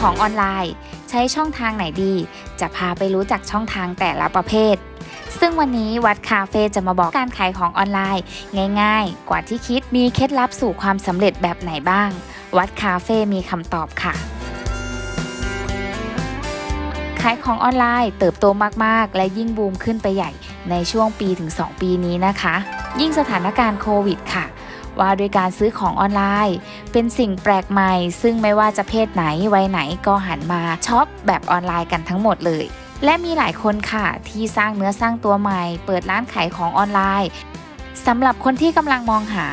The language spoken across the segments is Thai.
ของออนไลน์ ใช้ช่องทางไหนดี จะพาไปรู้จักช่องทางแต่ละประเภท ซึ่งวันนี้วัดคาเฟ่จะมาบอกการขายของออนไลน์ ง่าย ๆ กว่าที่คิดมีเคล็ดลับสู่ความสำเร็จแบบไหนบ้าง วัดคาเฟ่มีคำตอบค่ะขายของออนไลน์เติบโตมาก ๆ และยิ่งบูมขึ้นไปใหญ่ในช่วงปีถึง 2 ปีนี้นะคะ ยิ่งสถานการณ์โควิดค่ะ ว่าโดยการซื้อของออนไลน์ เป็นสิ่งแปลกใหม่ ซึ่งไม่ว่าจะเพศไหนวัยไหนก็หันมาช็อปแบบออนไลน์กันทั้งหมดเลย และมีหลายคนค่ะ ที่สร้างเนื้อสร้างตัวใหม่ เปิดร้านขายของออนไลน์สำหรับคนที่กำลังมองหา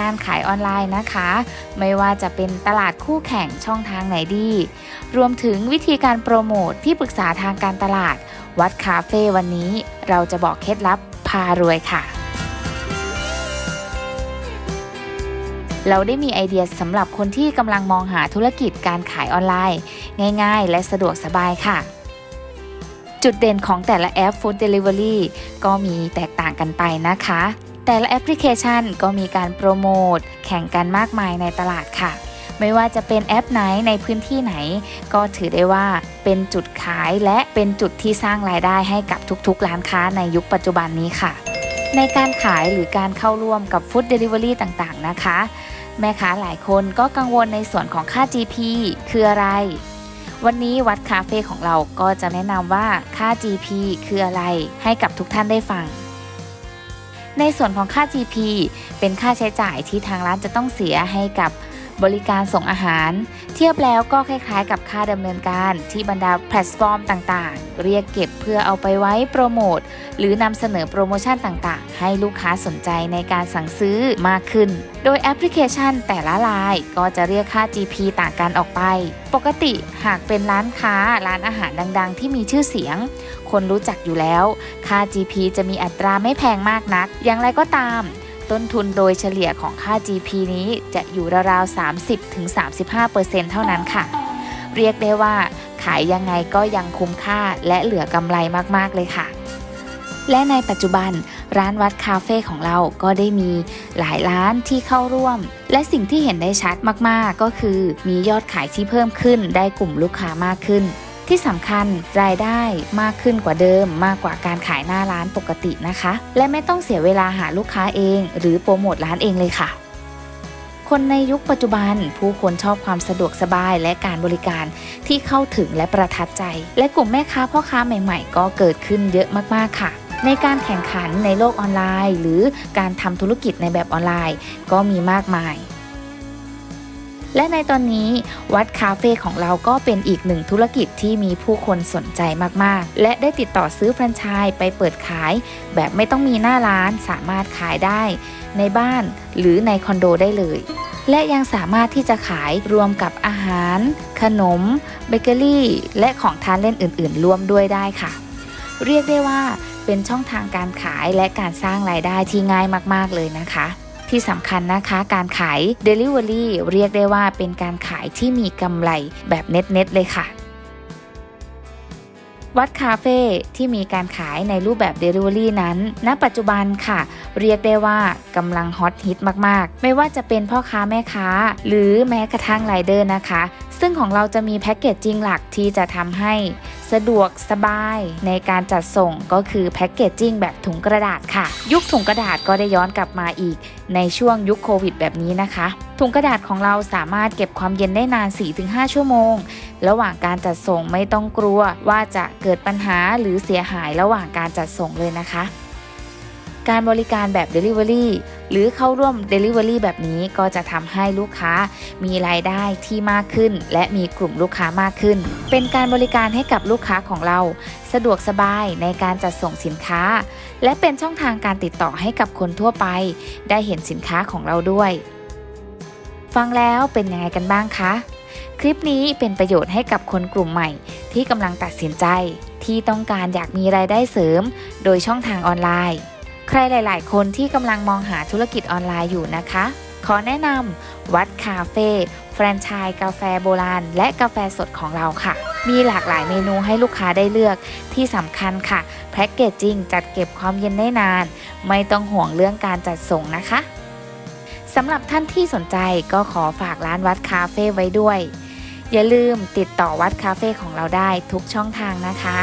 การขายออนไลน์นะคะ ไม่ว่าจะเป็นตลาดคู่แข่งช่องทางไหนดี รวมถึงวิธีการโปรโมทที่ปรึกษาทางการตลาด วัดคาเฟ่วันนี้ เราจะบอกเคล็ดลับพารวยค่ะ เราได้มีไอเดียสำหรับคนที่กำลังมองหาธุรกิจการขายออนไลน์ ง่ายๆ และสะดวกสบายค่ะ จุดเด่นของแต่ละแอป Food Delivery ก็มีแตกต่างกันไปนะคะ แต่ละแอปพลิเคชันก็มีการโปรโมทแข่งกันมากมายในตลาดค่ะ ไม่ว่าจะเป็นแอปไหนในพื้นที่ไหน ก็ถือได้ว่าเป็นจุดขายและเป็นจุดที่สร้างรายได้ให้กับทุกๆ ร้านค้าในยุคปัจจุบันนี้ค่ะในการขายหรือการเข้าร่วมกับ Food Delivery ต่างๆนะคะ แม่ค้าหลายคนก็กังวลในส่วนของค่า GP คืออะไร วันนี้วัดคาเฟ่ของเราก็จะแนะนำว่าค่า GP คืออะไรให้กับทุกท่านได้ฟัง ในส่วนของค่า GP เป็นค่าใช้จ่ายที่ทางร้านจะต้องเสียให้กับ บริการส่งอาหาร เทียบแล้วก็คล้ายๆ กับค่าดำเนินการที่บรรดาแพลตฟอร์มต่างๆ เรียกเก็บเพื่อเอาไปไว้โปรโมท หรือนำเสนอโปรโมชั่นต่างๆ ให้ลูกค้าสนใจในการสั่งซื้อมากขึ้น โดยแอปพลิเคชันแต่ละรายก็จะเรียกค่า GP ต่างกันออกไป ปกติหากเป็นร้านค้าร้านอาหารดังๆ ที่มีชื่อเสียง คนรู้จักอยู่แล้ว ค่า GP จะมีอัตราไม่แพงมากนัก อย่างไรก็ตาม ต้นทุนโดยเฉลี่ยของค่า GP นี้จะอยู่ราวๆ 30-35%เท่านั้นค่ะ เรียกได้ว่าขายยังไงก็ยังคุ้มค่าและเหลือกำไรมากๆเลยค่ะ และในปัจจุบันร้านวัดคาเฟ่ของเราก็ได้มีหลายร้านที่เข้าร่วม และสิ่งที่เห็นได้ชัดมากๆ ก็คือมียอดขายที่เพิ่มขึ้นได้กลุ่มลูกค้ามากขึ้น ที่สำคัญรายได้มากขึ้นกว่าเดิมมากกว่าการขายหน้าร้านปกตินะคะ และไม่ต้องเสียเวลาหาลูกค้าเอง หรือโปรโมทร้านเองเลยค่ะคนในยุคปัจจุบันผู้คนชอบความสะดวกสบายและการบริการที่เข้าถึงและประทับใจ และกลุ่มแม่ค้าพ่อค้าใหม่ๆ ก็เกิดขึ้นเยอะมากๆค่ะ ในการแข่งขันในโลกออนไลน์ หรือการทำธุรกิจในแบบออนไลน์ ก็มีมากมาย และในตอนนี้วัดคาเฟ่ของเราก็เป็นอีกหนึ่งธุรกิจที่มีผู้คนสนใจมากๆ และได้ติดต่อซื้อแฟรนไชส์ไปเปิดขาย แบบไม่ต้องมีหน้าร้านสามารถขายได้ ในบ้านหรือในคอนโดได้เลย และยังสามารถที่จะขายรวมกับอาหาร ขนม เบเกอรี่ และของทานเล่นอื่น ๆ ร่วมด้วยได้ค่ะ เรียกได้ว่าเป็นช่องทางการขายและการสร้างรายได้ที่ง่ายมาก ๆ เลยนะคะ ที่สำคัญนะคะการขาย Delivery เรียกได้ว่าเป็นการขายที่มีกำไรแบบเน็ตๆเลยค่ะวัดคาเฟ่ที่มีการขายในรูปแบบ Delivery นั้น ณ ปัจจุบันค่ะ เรียกได้ว่ากำลังฮอตฮิตมาก ๆ ไม่ว่าจะเป็นพ่อค้าแม่ค้า หรือแม้กระทั่งไรเดอร์นะคะ ซึ่งของเราจะมีแพ็กเกจจริงหลักที่จะทำให้ สะดวกสบายในการจัดส่งก็คือแพ็กเกจจิ้งแบบถุงกระดาษค่ะ ยุคถุงกระดาษก็ได้ย้อนกลับมาอีก ในช่วงยุคโควิดแบบนี้นะคะ ถุงกระดาษของเราสามารถเก็บความเย็นได้นาน 4-5 ชั่วโมง ระหว่างการจัดส่งไม่ต้องกลัวว่าจะเกิดปัญหาหรือเสียหายระหว่างการจัดส่งเลยนะคะ การบริการแบบ Delivery หรือเข้าร่วม Delivery แบบนี้ก็จะทำให้ลูกค้ามีรายได้ที่มากขึ้น และมีกลุ่มลูกค้ามากขึ้น เป็นการบริการให้กับลูกค้าของเรา สะดวกสบายในการจัดส่งสินค้า และเป็นช่องทางการติดต่อให้กับคนทั่วไป ได้เห็นสินค้าของเราด้วย ฟังแล้วเป็นยังไงกันบ้างคะคลิปนี้เป็นประโยชน์ให้กับคนกลุ่มใหม่ ที่กำลังตัดสินใจ ที่ต้องการอยากมีรายได้เสริม โดยช่องทางออนไลน์ ใครหลาย ๆ คนที่กำลังมองหาธุรกิจออนไลน์อยู่นะคะ ขอแนะนำวัดคาเฟ่แฟรนไชส์กาแฟโบราณ และกาแฟสดของเราค่ะ มีหลากหลายเมนูให้ลูกค้าได้เลือกที่สำคัญค่ะแพ็กเกจจิ้งจัดเก็บความเย็นได้นาน ไม่ต้องห่วงเรื่องการจัดส่งนะคะสำหรับท่านที่สนใจก็ขอฝากร้านวัดคาเฟ่ไว้ด้วย อย่าลืมติดต่อวัดคาเฟ่ของเราได้ทุกช่องทางนะคะ